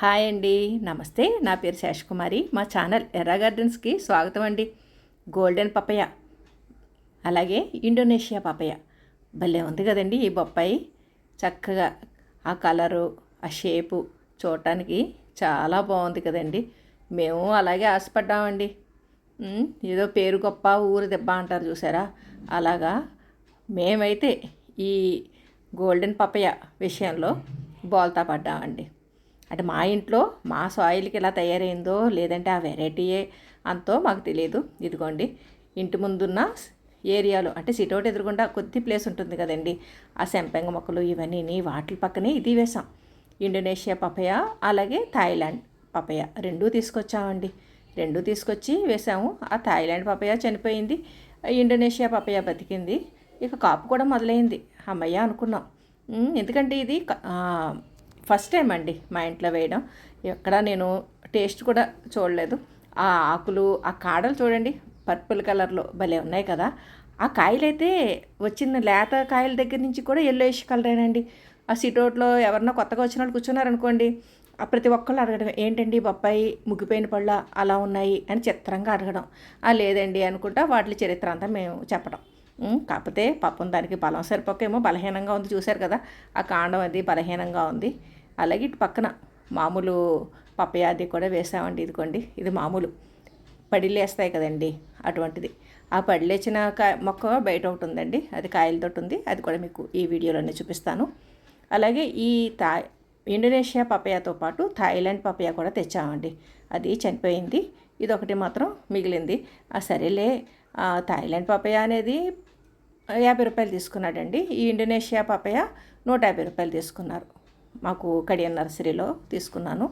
Hi అండి. నమస్తే. నా పేరు శేషకుమారి మా ఛానల్ ఎర్ర గార్డెన్స్కి స్వాగతం అండి. గోల్డెన్ పపయ అలాగే ఇండోనేషియా పపయ భలే ఉంది కదండి ఈ బొప్పాయి. చక్కగా ఆ కలరు ఆ షేపు చూడటానికి చాలా బాగుంది కదండి. మేము అలాగే ఆశపడ్డామండి. ఏదో పేరు గొప్ప ఊరు దెబ్బ అంటారు చూసారా? అలాగా మేమైతే ఈ గోల్డెన్ పపయ విషయంలో బోల్తా పడ్డామండి. అంటే మా ఇంట్లో మా సాయిల్కి ఎలా తయారైందో లేదంటే ఆ వెరైటీయే అంతో మాకు తెలియదు. ఇదిగోండి ఇంటి ముందున్న ఏరియాలో అంటే సిటౌట్ ఎదురుగుండా కొద్ది ప్లేస్ ఉంటుంది కదండి. ఆ సెంపెంగ మొక్కలు ఇవన్నీ వాటి పక్కనే ఇది వేసాం. ఇండోనేషియా పపయ అలాగే థాయిలాండ్ పపయ రెండూ తీసుకొచ్చామండి. రెండూ తీసుకొచ్చి వేసాము. ఆ థాయిలాండ్ పపయ చనిపోయింది. ఇండోనేషియా పపయ బతికింది. ఇక కాపు కూడా మొదలైంది. అమ్మయ్య అనుకున్నాం. ఎందుకంటే ఇది ఫస్ట్ టైం అండి మా ఇంట్లో వేయడం. ఎక్కడ నేను టేస్ట్ కూడా చూడలేదు. ఆ ఆకులు ఆ కాడలు చూడండి పర్పుల్ కలర్లో భలే ఉన్నాయి కదా. ఆ కాయలైతే వచ్చిన లేత కాయల దగ్గర నుంచి కూడా ఎల్లోయిష్ కలరేనండి ఆ సిటోట్లో ఎవరన్నా కొత్తగా వచ్చిన వాళ్ళు కూర్చున్నారనుకోండి ఆ ప్రతి ఒక్కళ్ళు అడగడం ఏంటండి బొప్పాయి? ముగ్గిపోయిన పళ్ళ? అలా ఉన్నాయి? అని చిత్రంగా అడగడం. ఆ లేదండి అనుకుంటా వాటి చరిత్ర అంతా మేము చెప్పడం. కాకపోతే పాపం దానికి బలం సరిపోకేమో బలహీనంగా ఉంది చూశారు కదా. ఆ కాండం అది బలహీనంగా ఉంది. అలాగే ఇటు పక్కన మామూలు పప్పయాది అది కూడా వేసామండి ఇదిగోండి. ఇది మామూలు పడిలేస్తాయి కదండి అటువంటిది. ఆ పడిలేచిన కాయ మొక్క బయట ఒకటి ఉందండి అది కాయలతో ఉంది. అది కూడా మీకు ఈ వీడియోలోనే చూపిస్తాను. అలాగే ఈ థా ఇండోనేషియా పపయాతో పాటు థాయిలాండ్ పపయా కూడా తెచ్చామండి. అది చనిపోయింది. ఇది ఒకటి మాత్రం మిగిలింది. ఆ సరేలే థాయిలాండ్ పపయా అనేది యాభై రూపాయలు తీసుకున్నాడండి. ఈ ఇండోనేషియా పపయా నూట యాభై రూపాయలు తీసుకున్నారు. మాకు కడియన్ నర్సరీలో తీసుకున్నాను.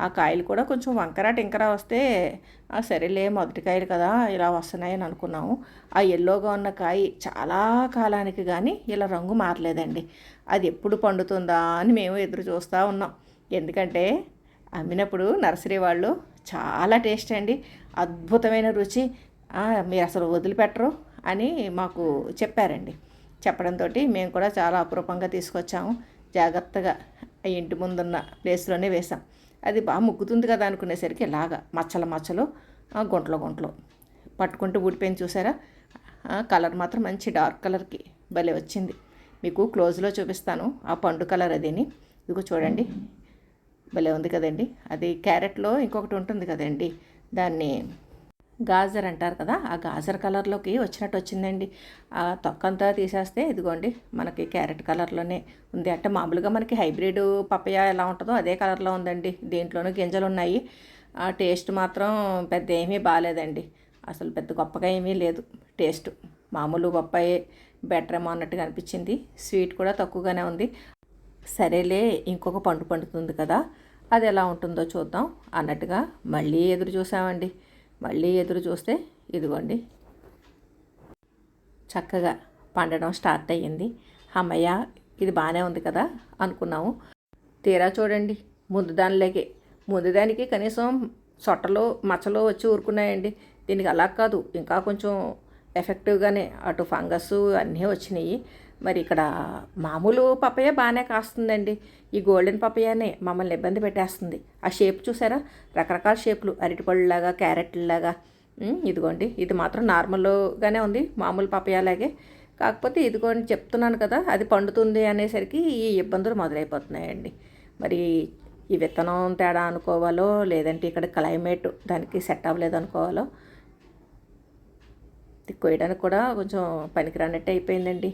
ఆ కాయలు కూడా కొంచెం వంకర టింకర వస్తే ఆ సరేలే మొదటి కాయలు కదా ఇలా వస్తున్నాయని అనుకున్నాము. ఆ ఎల్లోగా ఉన్న కాయ చాలా కాలానికి కానీ ఇలా రంగు మారలేదండి. అది ఎప్పుడు పండుతుందా అని మేము ఎదురు చూస్తూ ఉన్నాం. ఎందుకంటే అమ్మినప్పుడు నర్సరీ వాళ్ళు చాలా టేస్ట్ అండి. అద్భుతమైన రుచి. మీరు అసలు వదిలిపెట్టరు అని మాకు చెప్పారండి. చెప్పడంతో మేము కూడా చాలా అపురూపంగా తీసుకొచ్చాము. జాగ్రత్తగా ఆ ఇంటి ముందున్న ప్లేస్లోనే వేసాం అది బాగా ముగ్గుతుంది కదా అనుకునేసరికి ఇలాగా మచ్చల మచ్చలు ఆ, గుంటలు పట్టుకుంటూ ఊడిపోయింది చూసారా? ఆ, కలర్ మాత్రం మంచి డార్క్ కలర్కి భలే వచ్చింది. మీకు క్లోజ్లో చూపిస్తాను. ఆ పండు కలర్ అదిని. ఇదిగో చూడండి. భలే ఉంది కదండి. అది క్యారెట్లో ఇంకొకటి ఉంటుంది కదండి. దాన్ని గాజర్ అంటారు కదా ఆ గాజర్ కలర్లోకి వచ్చినట్టు వచ్చిందండి. ఆ తొక్కంతా తీసేస్తే ఇదిగోండి మనకి క్యారెట్ కలర్లోనే ఉంది. అంటే మామూలుగా మనకి హైబ్రిడ్ పపయ ఎలా ఉంటుందో అదే కలర్లో ఉందండి. దీంట్లోనూ గింజలు ఉన్నాయి. ఆ టేస్ట్ మాత్రం పెద్ద ఏమీ బాగాలేదండి. అసలు పెద్ద గొప్పగా ఏమీ లేదు. టేస్ట్ మామూలు బొప్పాయి బెటర్ ఏమో అన్నట్టుగా అనిపించింది. స్వీట్ కూడా తక్కువగానే ఉంది. సరేలే ఇంకొక పండు పండుతుంది కదా అది ఎలా ఉంటుందో చూద్దాం అన్నట్టుగా మళ్ళీ ఎదురు చూసామండి. మళ్ళీ ఎదురు చూస్తే ఇదిగోండి. చక్కగా పండడం స్టార్ట్ అయ్యింది. అమ్మయ్య ఇది బాగానే ఉంది కదా అనుకున్నాము. తీరా చూడండి ముందు దానిలోకి. ముందు దానికి కనీసం సొట్టలు మచ్చలు వచ్చి ఊరుకున్నాయండి. దీనికి అలా కాదు ఇంకా కొంచెం ఎఫెక్టివ్గానే అటు ఫంగస్ అన్నీ వచ్చినాయి. మరి ఇక్కడ మామూలు పపయ బాగానే కాస్తుందండి. ఈ గోల్డెన్ పపయానే మమ్మల్ని ఇబ్బంది పెట్టేస్తుంది. ఆ షేప్ చూసారా? రకరకాల షేప్లు. అరటిపళ్ళలాగా క్యారెట్లాగా ఇదిగోండి. ఇది మాత్రం నార్మల్గానే ఉంది. మామూలు పపయాలాగే. కాకపోతే ఇదిగోండి చెప్తున్నాను కదా అది పండుతుంది అనేసరికి ఈ ఇబ్బందులు మొదలైపోతున్నాయండి. మరి ఈ విత్తనం తేడా అనుకోవాలో లేదంటే ఇక్కడ క్లైమేట్ దానికి సెట్ అవ్వలేదు అనుకోవాలో ఇది కొయ్యడానికి కూడా కొంచెం పనికిరానట్టు అయిపోయిందండి.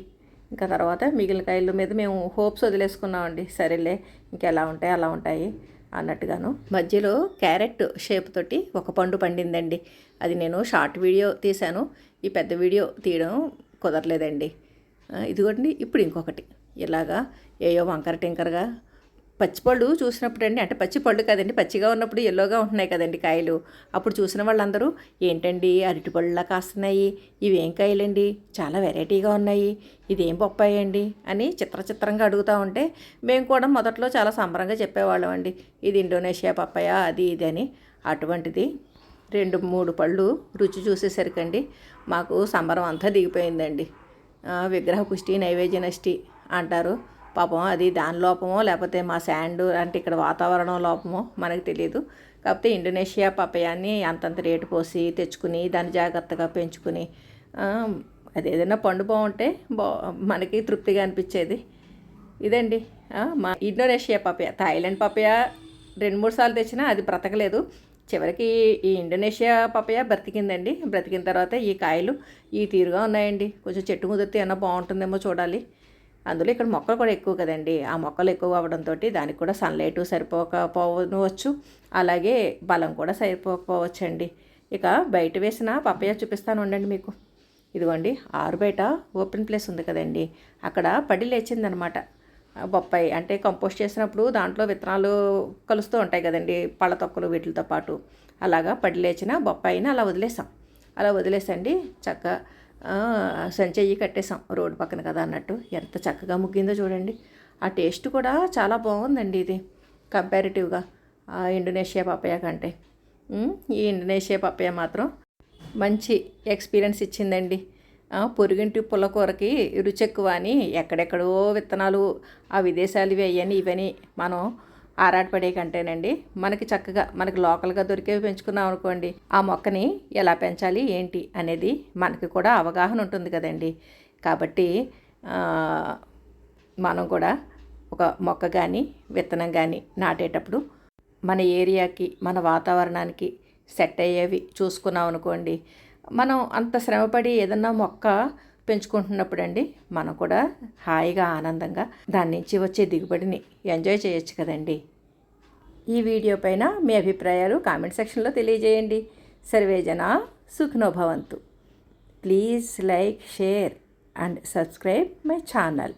ఇంకా తర్వాత మిగిలిన కాయల మీద మేము హోప్స్ వదిలేసుకున్నామండి. సరేలే ఇంకెలా ఉంటాయి అలా ఉంటాయి అన్నట్టుగాను. మధ్యలో క్యారెట్ షేప్ తోటి ఒక పండు పండిందండి. అది నేను షార్ట్ వీడియో తీశాను. ఈ పెద్ద వీడియో తీయడం కుదరలేదండి. ఇదిగోండి ఇప్పుడు ఇంకొకటి. ఇలాగా ఏయో వంకర టింకరగా పచ్చిపళ్ళు చూసినప్పుడు అండి అంటే పచ్చి పళ్ళు కదండి పచ్చిగా ఉన్నప్పుడు ఎల్లోగా ఉంటున్నాయి కదండి కాయలు. అప్పుడు చూసిన వాళ్ళందరూ ఏంటండి అరటిపళ్ళులా కాస్తున్నాయి? ఇవేం కాయలండి? చాలా వెరైటీగా ఉన్నాయి. ఇదేం బొప్పాయి అండి? అని చిత్ర చిత్రంగా అడుగుతూ ఉంటే మేము కూడా మొదట్లో చాలా సంబరంగా చెప్పేవాళ్ళం అండి. ఇది ఇండోనేషియా పప్పాయ? అది ఇది అని. అటువంటిది రెండు మూడు పళ్ళు రుచి చూసేసరికండి మాకు సంబరం అంతా దిగిపోయిందండి. విగ్రహ పుష్టి నైవేద్య నష్టి అంటారు. పాపం అది దాని లోపమో లేకపోతే మా శాండ్ అంటే ఇక్కడ వాతావరణం లోపమో మనకు తెలియదు కాకపోతే ఇండోనేషియా పపయాన్ని అంతంత రేటు పోసి తెచ్చుకుని దాన్ని జాగ్రత్తగా పెంచుకుని అది ఏదైనా పండు బాగుంటే బా మనకి తృప్తిగా అనిపించేది. ఇదండి. మా ఇండోనేషియా పపయ. థాయిలాండ్ పపయ రెండు మూడు సార్లు తెచ్చినా అది బ్రతకలేదు. చివరికి ఈ ఇండోనేషియా పపయ బ్రతికిందండి. బ్రతికిన తర్వాత ఈ కాయలు ఈ తీరుగా ఉన్నాయండి. కొంచెం చెట్టు ముదిరితే ఏమన్నా బాగుంటుందేమో చూడాలి. అందులో ఇక్కడ మొక్కలు కూడా ఎక్కువ కదండి. ఆ మొక్కలు ఎక్కువ అవ్వడంతో దానికి కూడా సన్లైట్ సరిపోకపోవచ్చు. అలాగే బలం కూడా సరిపోకపోవచ్చు అండి ఇక బయట వేసిన పప్పయ్య చూపిస్తాను ఉండండి మీకు. ఇదిగోండి ఆరు బయట ఓపెన్ ప్లేస్ ఉంది కదండి. అక్కడ పడి లేచిందనమాట. బొప్పాయి అంటే కంపోస్ట్ చేసినప్పుడు దాంట్లో విత్తనాలు కలుస్తూ ఉంటాయి కదండి పళ్ళ తొక్కలు వీటితో పాటు. అలాగా పడి లేచిన బొప్పాయిని అలా వదిలేసాం. అలా వదిలేసండి చక్కగా సంచయ్యి కట్టేసాం రోడ్డు పక్కన కదా అన్నట్టు. ఎంత చక్కగా ముగ్గిందో చూడండి. ఆ టేస్ట్ కూడా చాలా బాగుందండి ఇది. కంపారిటివ్గా ఆ ఇండోనేషియా పప్పయ్య కంటే. ఈ ఇండోనేషియా పప్పయ్య మాత్రం మంచి ఎక్స్పీరియన్స్ ఇచ్చిందండి. పొరుగింటి పుల్లకూరకి రుచి ఎక్కువ అని ఎక్కడెక్కడో విత్తనాలు ఆ విదేశాలు ఇవి అయ్యని ఇవని మనం ఆరాటపడే కంటేనండి. మనకి చక్కగా మనకి లోకల్గా దొరికేవి పెంచుకున్నాం అనుకోండి ఆ మొక్కని ఎలా పెంచాలి ఏంటి అనేది మనకి కూడా అవగాహన ఉంటుంది కదండి. కాబట్టి మనం కూడా ఒక మొక్క కానీ విత్తనం కానీ నాటేటప్పుడు మన ఏరియాకి మన వాతావరణానికి సెట్ అయ్యేవి చూసుకున్నాం అనుకోండి మనం అంత శ్రమపడి ఏదన్నా మొక్క పెంచుకుంటున్నప్పుడు అండి మనం కూడా హాయిగా ఆనందంగా దాని నుంచి వచ్చే దిగుబడిని ఎంజాయ్ చేయొచ్చు కదండి. ఈ వీడియో పైన మీ అభిప్రాయాలు కామెంట్ సెక్షన్లో తెలియజేయండి. సర్వేజన సుఖనోభవంతు. Please like share and subscribe my channel.